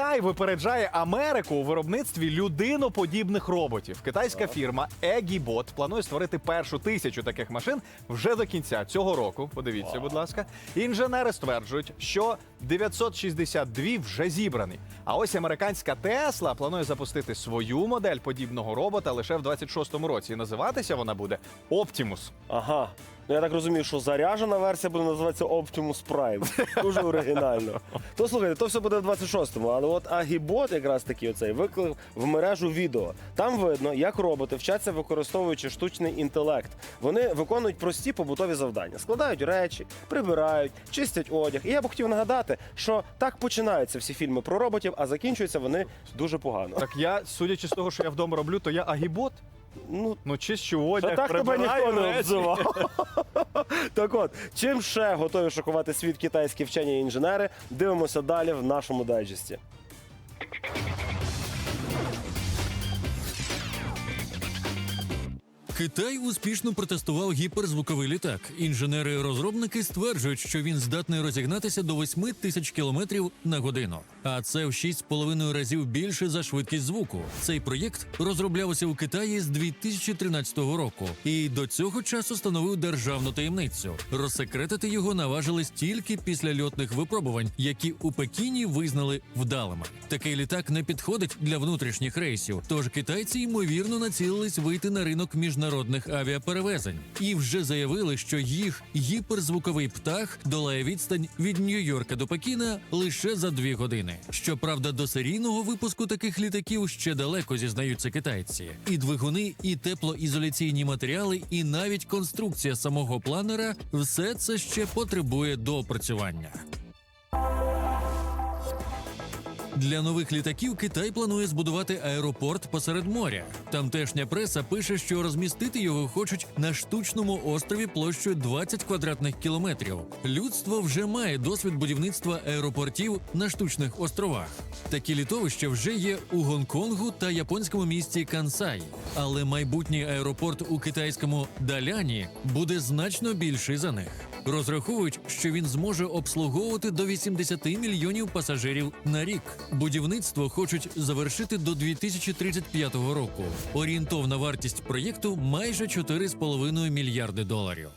Китай випереджає Америку у виробництві людиноподібних роботів. Китайська фірма Egibot планує створити першу тисячу таких машин вже до кінця цього року. Подивіться, будь ласка. Інженери стверджують, що 962 вже зібрані. А ось американська Tesla планує запустити свою модель подібного робота лише в 26-му році. І називатися вона буде Optimus. Ага. Ну я так розумію, що заряжена версія буде називатися Optimus Prime. Дуже оригінально. То слухайте, то все буде в 26-му, але от Агібот якраз таки оцей виклав в мережу відео. Там видно, як роботи вчаться використовуючи штучний інтелект. Вони виконують прості побутові завдання, складають речі, прибирають, чистять одяг. І я б хотів нагадати, що так починаються всі фільми про роботів, а закінчуються вони дуже погано. Так я, судячи з того, що я вдома роблю, то я Агібот. Ну, Ну, чищу одяг, так тебе ніхто не обзивав. так от, чим ще готові шокувати світ китайські вчені і інженери, дивимося далі в нашому дайджесті. Китай успішно протестував гіперзвуковий літак. Інженери-розробники стверджують, що він здатний розігнатися до 8 тисяч кілометрів на годину. А це в 6,5 разів більше за швидкість звуку. Цей проєкт розроблявся у Китаї з 2013 року, і до цього часу становив державну таємницю. Розсекретити його наважились тільки після льотних випробувань, які у Пекіні визнали вдалими. Такий літак не підходить для внутрішніх рейсів, тож китайці ймовірно націлились вийти на ринок міжнародних авіаперевезень і вже заявили, що їх гіперзвуковий птах долає відстань від Нью-Йорка до Пекіна лише за дві години. Щоправда, до серійного випуску таких літаків ще далеко зізнаються китайці. І двигуни, і теплоізоляційні матеріали, і навіть конструкція самого планера все це ще потребує доопрацювання. Для нових літаків Китай планує збудувати аеропорт посеред моря. Тамтешня преса пише, що розмістити його хочуть на штучному острові площею 20 квадратних кілометрів. Людство вже має досвід будівництва аеропортів на штучних островах. Такі літовища вже є у Гонконгу та японському місті Кансай. Але майбутній аеропорт у китайському Даляні буде значно більший за них. Розраховують, що він зможе обслуговувати до 80 мільйонів пасажирів на рік. Будівництво хочуть завершити до 2035 року. Орієнтовна вартість проєкту майже 4,5 мільярди доларів.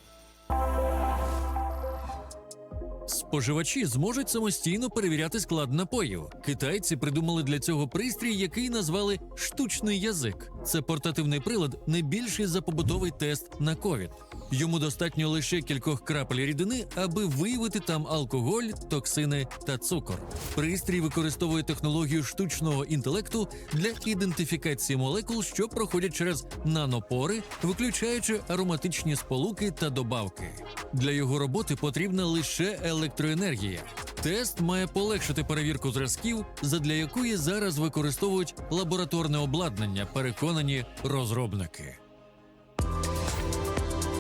Споживачі зможуть самостійно перевіряти склад напоїв. Китайці придумали для цього пристрій, який назвали штучний язик. Це портативний прилад, не більший за побутовий тест на ковід. Йому достатньо лише кількох крапель рідини, аби виявити там алкоголь, токсини та цукор. Пристрій використовує технологію штучного інтелекту для ідентифікації молекул, що проходять через нанопори, виключаючи ароматичні сполуки та добавки. Для його роботи потрібна лише електроенергія. Тест має полегшити перевірку зразків, задля якої зараз використовують лабораторне обладнання, переконані розробники.